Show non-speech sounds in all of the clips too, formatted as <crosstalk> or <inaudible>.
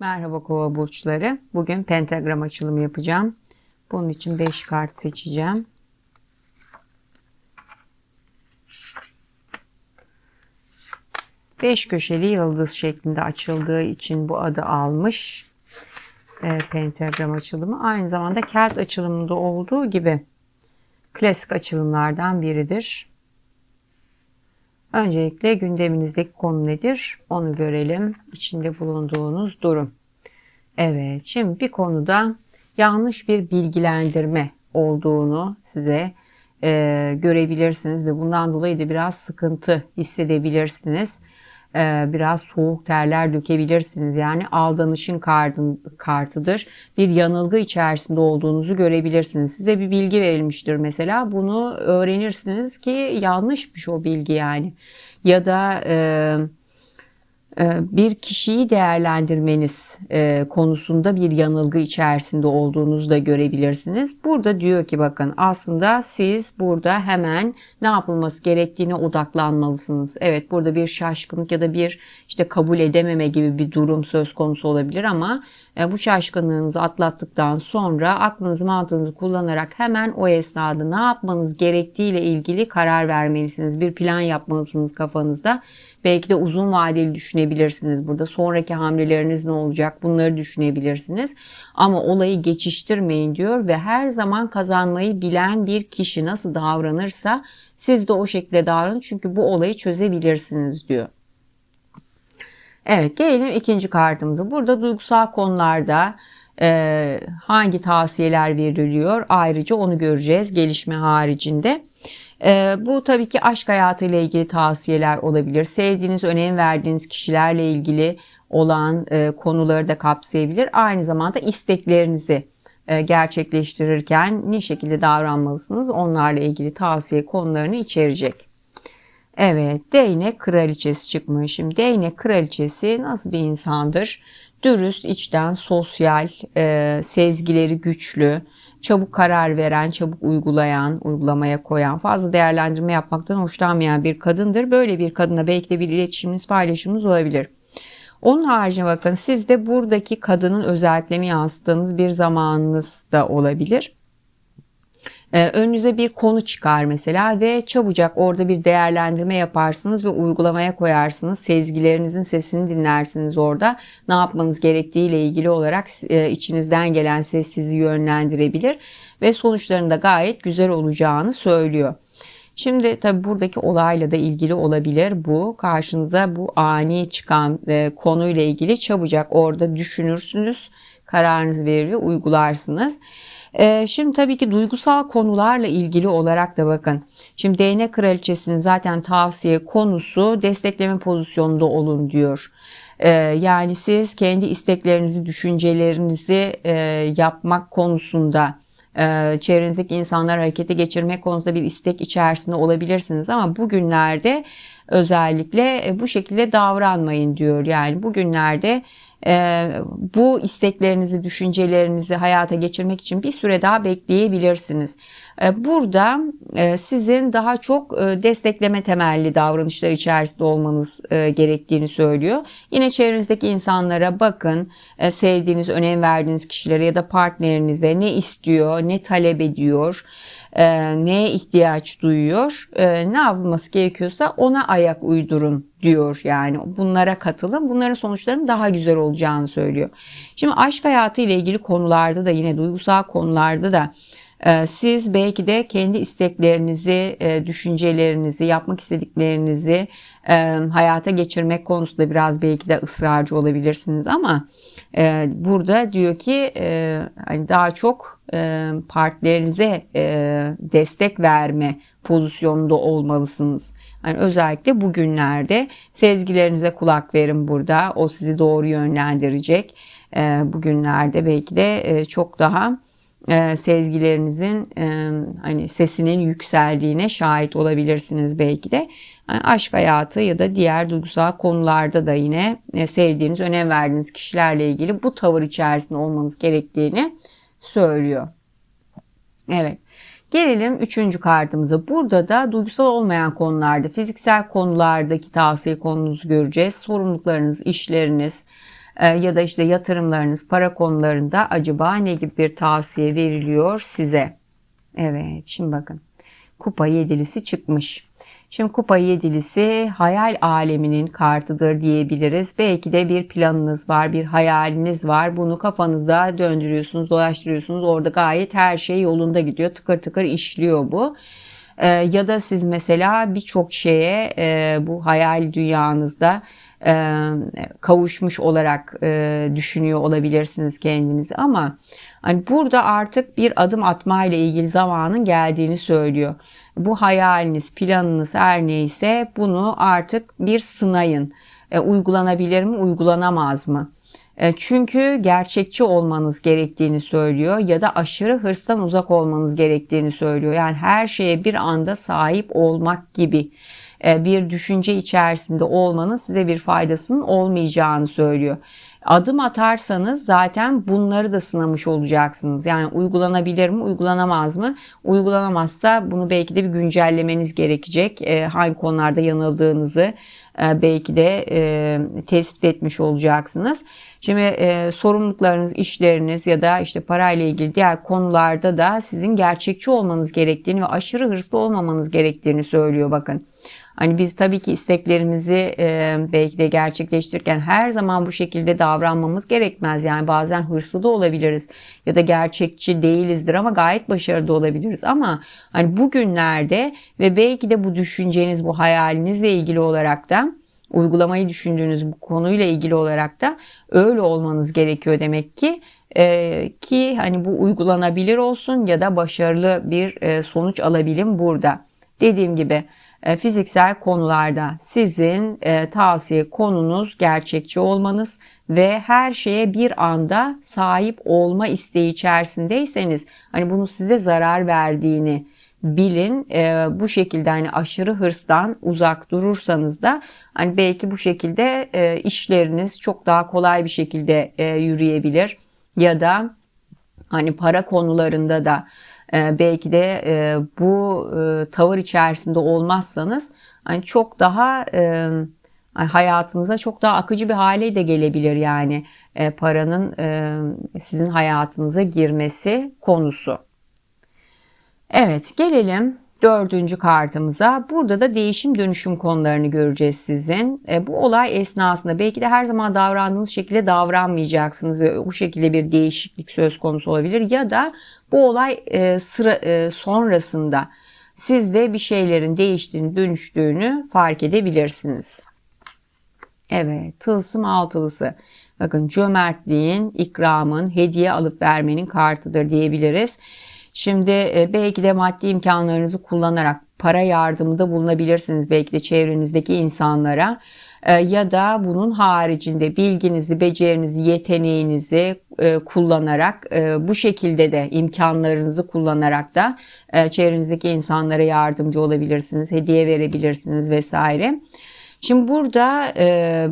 Merhaba kova burçları. Bugün pentagram açılımı yapacağım. Bunun için 5 kart seçeceğim. Beş köşeli yıldız şeklinde açıldığı için bu adı almış. E, pentagram açılımı. Aynı zamanda kelt açılımında olduğu gibi klasik açılımlardan biridir. Öncelikle gündeminizdeki konu nedir? Onu görelim. İçinde bulunduğunuz durum. Evet, şimdi bir konuda yanlış bir bilgilendirme olduğunu size e, görebilirsiniz ve bundan dolayı da biraz sıkıntı hissedebilirsiniz. E, biraz soğuk terler dökebilirsiniz. Yani aldanışın kartıdır. Bir yanılgı içerisinde olduğunuzu görebilirsiniz. Size bir bilgi verilmiştir mesela. Bunu öğrenirsiniz ki yanlışmış o bilgi yani. Ya da e, e, bir kişiyi değerlendirmeniz konusunda bir yanılgı içerisinde olduğunuzu da görebilirsiniz. Burada diyor ki bakın aslında siz burada hemen ne yapılması gerektiğine odaklanmalısınız. Evet burada bir şaşkınlık ya da bir işte kabul edememe gibi bir durum söz konusu olabilir ama e, bu şaşkınlığınızı atlattıktan sonra aklınızı mantığınızı kullanarak hemen o esnada ne yapmanız gerektiğiyle ilgili karar vermelisiniz. Bir plan yapmalısınız kafanızda. Belki de uzun vadeli düşünebilirsiniz burada. Sonraki hamleleriniz ne olacak bunları düşünebilirsiniz. Ama olayı geçiştirmeyin diyor ve her zaman kazanmayı bilen bir kişi nasıl davranırsa siz de o şekilde davranın çünkü bu olayı çözebilirsiniz diyor. Evet gelelim ikinci kartımıza. Burada duygusal konularda e, hangi tavsiyeler veriliyor ayrıca onu göreceğiz gelişme haricinde. E, bu tabii ki aşk hayatıyla ilgili tavsiyeler olabilir. Sevdiğiniz, önem verdiğiniz kişilerle ilgili olan e, konuları da kapsayabilir. Aynı zamanda isteklerinizi gerçekleştirirken ne şekilde davranmalısınız onlarla ilgili tavsiye konularını içerecek. Evet, değnek kraliçesi çıkmış. Şimdi değnek kraliçesi nasıl bir insandır? Dürüst, içten, sosyal, e, sezgileri güçlü, çabuk karar veren, çabuk uygulayan, uygulamaya koyan, fazla değerlendirme yapmaktan hoşlanmayan bir kadındır. Böyle bir kadına belki de bir iletişiminiz, paylaşımınız olabilir. Onun haricinde bakın siz de buradaki kadının özelliklerini yansıttığınız bir zamanınız da olabilir. Ee, önünüze bir konu çıkar mesela ve çabucak orada bir değerlendirme yaparsınız ve uygulamaya koyarsınız. Sezgilerinizin sesini dinlersiniz orada. Ne yapmanız gerektiğiyle ilgili olarak e, içinizden gelen ses sizi yönlendirebilir ve sonuçlarında gayet güzel olacağını söylüyor. Şimdi tabi buradaki olayla da ilgili olabilir bu. Karşınıza bu ani çıkan e, konuyla ilgili çabucak orada düşünürsünüz. Kararınızı verir ve uygularsınız. E, şimdi tabii ki duygusal konularla ilgili olarak da bakın. Şimdi değnek kraliçesinin zaten tavsiye konusu destekleme pozisyonunda olun diyor. E, yani siz kendi isteklerinizi, düşüncelerinizi e, yapmak konusunda çevrenizdeki insanlar harekete geçirmek konusunda bir istek içerisinde olabilirsiniz ama bugünlerde özellikle e, bu şekilde davranmayın diyor. Yani bugünlerde e, bu isteklerinizi, düşüncelerinizi hayata geçirmek için bir süre daha bekleyebilirsiniz. E, burada sizin daha çok e, destekleme temelli davranışlar içerisinde olmanız e, gerektiğini söylüyor. Yine çevrenizdeki insanlara bakın, e, sevdiğiniz, önem verdiğiniz kişilere ya da partnerinize ne istiyor, ne talep ediyor neye ihtiyaç duyuyor, ne yapılması gerekiyorsa ona ayak uydurun diyor yani. Bunlara katılın. Bunların sonuçlarının daha güzel olacağını söylüyor. Şimdi aşk hayatı ile ilgili konularda da yine duygusal konularda da siz belki de kendi isteklerinizi, e, düşüncelerinizi, yapmak istediklerinizi e, hayata geçirmek konusunda biraz belki de ısrarcı olabilirsiniz ama burada diyor ki hani daha çok partilerinize destek verme pozisyonunda olmalısınız. Yani özellikle bugünlerde sezgilerinize kulak verin burada. O sizi doğru yönlendirecek. Bugünlerde belki de çok daha e, sezgilerinizin e, hani sesinin yükseldiğine şahit olabilirsiniz belki de. Yani aşk hayatı ya da diğer duygusal konularda da yine e, sevdiğiniz, önem verdiğiniz kişilerle ilgili bu tavır içerisinde olmanız gerektiğini söylüyor. Evet. Gelelim üçüncü kartımıza. Burada da duygusal olmayan konularda, fiziksel konulardaki tavsiye konunuzu göreceğiz. Sorumluluklarınız, işleriniz, ya da işte yatırımlarınız, para konularında acaba ne gibi bir tavsiye veriliyor size? Evet, şimdi bakın. Kupa yedilisi çıkmış. Şimdi kupa yedilisi hayal aleminin kartıdır diyebiliriz. Belki de bir planınız var, bir hayaliniz var. Bunu kafanızda döndürüyorsunuz, dolaştırıyorsunuz. Orada gayet her şey yolunda gidiyor. Tıkır tıkır işliyor bu. Ee, ya da siz mesela birçok şeye e, bu hayal dünyanızda kavuşmuş olarak e, düşünüyor olabilirsiniz kendinizi ama hani burada artık bir adım atma ile ilgili zamanın geldiğini söylüyor. Bu hayaliniz, planınız her neyse bunu artık bir sınayın. E, uygulanabilir mi, uygulanamaz mı? E, çünkü gerçekçi olmanız gerektiğini söylüyor ya da aşırı hırstan uzak olmanız gerektiğini söylüyor. Yani her şeye bir anda sahip olmak gibi e, bir düşünce içerisinde olmanın size bir faydasının olmayacağını söylüyor. Adım atarsanız zaten bunları da sınamış olacaksınız. Yani uygulanabilir mi, uygulanamaz mı? Uygulanamazsa bunu belki de bir güncellemeniz gerekecek. E, hangi konularda yanıldığınızı e, belki de e, tespit etmiş olacaksınız. Şimdi e, sorumluluklarınız, işleriniz ya da işte parayla ilgili diğer konularda da sizin gerçekçi olmanız gerektiğini ve aşırı hırslı olmamanız gerektiğini söylüyor bakın. Hani biz tabii ki isteklerimizi e, belki de gerçekleştirirken her zaman bu şekilde davranmamız gerekmez. Yani bazen hırslı da olabiliriz ya da gerçekçi değilizdir ama gayet başarılı olabiliriz. Ama hani bugünlerde ve belki de bu düşünceniz, bu hayalinizle ilgili olarak da uygulamayı düşündüğünüz bu konuyla ilgili olarak da öyle olmanız gerekiyor demek ki ee, ki hani bu uygulanabilir olsun ya da başarılı bir e, sonuç alabilim burada. Dediğim gibi fiziksel konularda sizin e, tavsiye konunuz gerçekçi olmanız ve her şeye bir anda sahip olma isteği içerisindeyseniz hani bunu size zarar verdiğini bilin. E, bu şekilde hani aşırı hırstan uzak durursanız da hani belki bu şekilde e, işleriniz çok daha kolay bir şekilde e, yürüyebilir ya da hani para konularında da e, belki de e, bu e, tavır içerisinde olmazsanız hani çok daha e, hayatınıza çok daha akıcı bir hale de gelebilir yani paranın sizin hayatınıza girmesi konusu. Evet gelelim dördüncü kartımıza. Burada da değişim dönüşüm konularını göreceğiz sizin. E, bu olay esnasında belki de her zaman davrandığınız şekilde davranmayacaksınız ve bu şekilde bir değişiklik söz konusu olabilir. Ya da bu olay e, sıra e, sonrasında siz de bir şeylerin değiştiğini, dönüştüğünü fark edebilirsiniz. Evet, tılsım altılısı. Bakın cömertliğin, ikramın, hediye alıp vermenin kartıdır diyebiliriz. Şimdi e, belki de maddi imkanlarınızı kullanarak para yardımında bulunabilirsiniz belki de çevrenizdeki insanlara e, ya da bunun haricinde bilginizi, becerinizi, yeteneğinizi e, kullanarak bu şekilde de imkanlarınızı kullanarak da çevrenizdeki insanlara yardımcı olabilirsiniz, hediye verebilirsiniz vesaire. Şimdi burada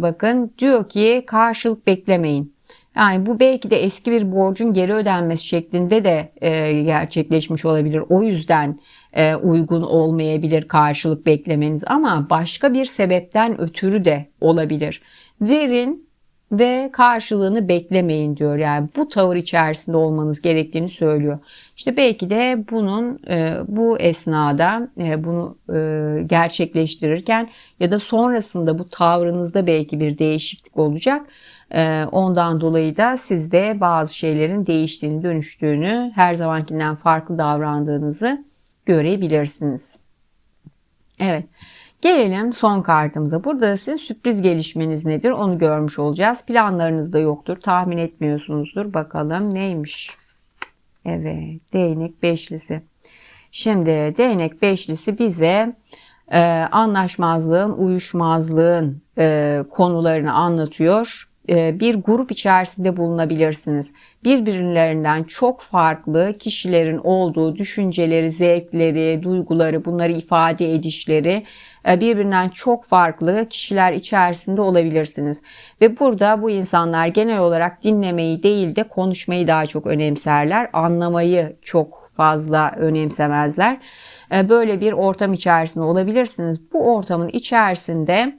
bakın diyor ki karşılık beklemeyin. Yani bu belki de eski bir borcun geri ödenmesi şeklinde de e, gerçekleşmiş olabilir. O yüzden e, uygun olmayabilir karşılık beklemeniz ama başka bir sebepten ötürü de olabilir. Verin ve karşılığını beklemeyin diyor. Yani bu tavır içerisinde olmanız gerektiğini söylüyor. İşte belki de bunun e, bu esnada e, bunu e, gerçekleştirirken ya da sonrasında bu tavrınızda belki bir değişiklik olacak. Ee, ondan dolayı da sizde bazı şeylerin değiştiğini, dönüştüğünü, her zamankinden farklı davrandığınızı görebilirsiniz. Evet. Gelelim son kartımıza. Burada sizin sürpriz gelişmeniz nedir onu görmüş olacağız. Planlarınız da yoktur. Tahmin etmiyorsunuzdur. Bakalım neymiş? Evet. Değnek beşlisi. Şimdi değnek beşlisi bize e, anlaşmazlığın, uyuşmazlığın e, konularını anlatıyor bir grup içerisinde bulunabilirsiniz. Birbirlerinden çok farklı kişilerin olduğu düşünceleri, zevkleri, duyguları, bunları ifade edişleri e, birbirinden çok farklı kişiler içerisinde olabilirsiniz. Ve burada bu insanlar genel olarak dinlemeyi değil de konuşmayı daha çok önemserler. Anlamayı çok fazla önemsemezler. E, böyle bir ortam içerisinde olabilirsiniz. Bu ortamın içerisinde E,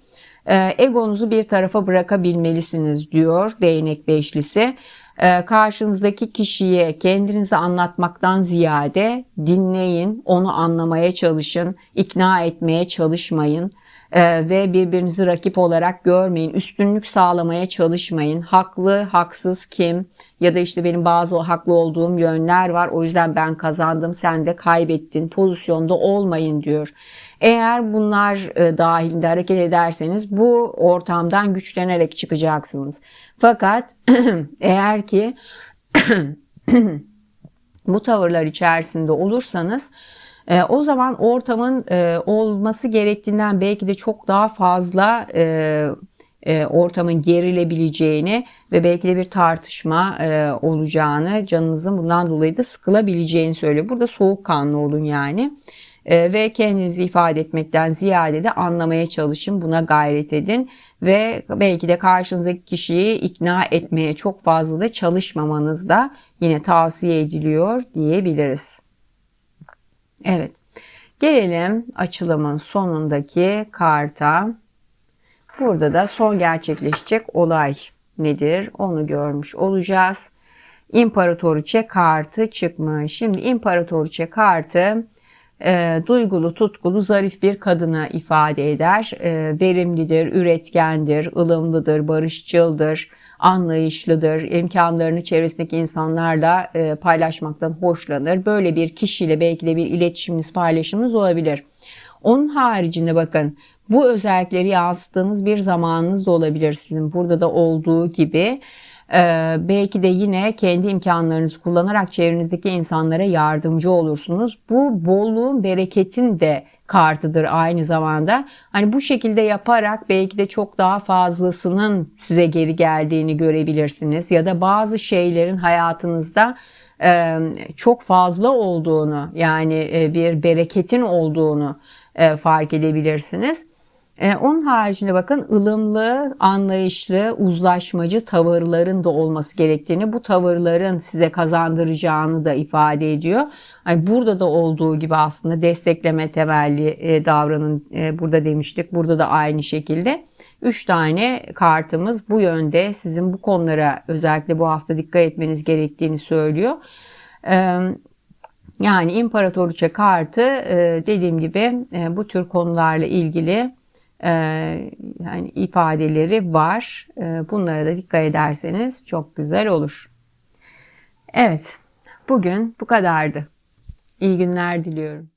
egonuzu bir tarafa bırakabilmelisiniz diyor değnek beşlisi. E, karşınızdaki kişiye kendinizi anlatmaktan ziyade dinleyin, onu anlamaya çalışın, ikna etmeye çalışmayın e, ve birbirinizi rakip olarak görmeyin. Üstünlük sağlamaya çalışmayın. Haklı, haksız kim ya da işte benim bazı haklı olduğum yönler var. O yüzden ben kazandım, sen de kaybettin. Pozisyonda olmayın diyor. Eğer bunlar e, dahilinde hareket ederseniz bu ortamdan güçlenerek çıkacaksınız. Fakat <clears throat> eğer ki <clears throat> bu tavırlar içerisinde olursanız e, o zaman ortamın e, olması gerektiğinden belki de çok daha fazla e, e, ortamın gerilebileceğini ve belki de bir tartışma e, olacağını, canınızın bundan dolayı da sıkılabileceğini söylüyor. Burada soğukkanlı olun yani. E, ve kendinizi ifade etmekten ziyade de anlamaya çalışın, buna gayret edin ve belki de karşınızdaki kişiyi ikna etmeye çok fazla da çalışmamanız da yine tavsiye ediliyor diyebiliriz. Evet. Gelelim açılımın sonundaki karta. Burada da son gerçekleşecek olay nedir onu görmüş olacağız. İmparatoriçe kartı çıkmış. Şimdi İmparatoriçe kartı e, duygulu, tutkulu, zarif bir kadını ifade eder. E, verimlidir, üretkendir, ılımlıdır, barışçıldır, anlayışlıdır, imkanlarını çevresindeki insanlarla e, paylaşmaktan hoşlanır. Böyle bir kişiyle belki de bir iletişiminiz, paylaşımınız olabilir. Onun haricinde bakın bu özellikleri yansıttığınız bir zamanınız da olabilir sizin burada da olduğu gibi. Ee, belki de yine kendi imkanlarınızı kullanarak çevrenizdeki insanlara yardımcı olursunuz. Bu bolluğun, bereketin de kartıdır aynı zamanda. Hani bu şekilde yaparak belki de çok daha fazlasının size geri geldiğini görebilirsiniz ya da bazı şeylerin hayatınızda çok fazla olduğunu yani bir bereketin olduğunu fark edebilirsiniz. Ee, onun haricinde bakın ılımlı, anlayışlı, uzlaşmacı tavırların da olması gerektiğini, bu tavırların size kazandıracağını da ifade ediyor. Hani burada da olduğu gibi aslında destekleme temelli e, davranın e, burada demiştik. Burada da aynı şekilde. Üç tane kartımız bu yönde sizin bu konulara özellikle bu hafta dikkat etmeniz gerektiğini söylüyor. Ee, yani imparatoriçe kartı e, dediğim gibi e, bu tür konularla ilgili e, yani ifadeleri var. Bunlara da dikkat ederseniz çok güzel olur. Evet, bugün bu kadardı. İyi günler diliyorum.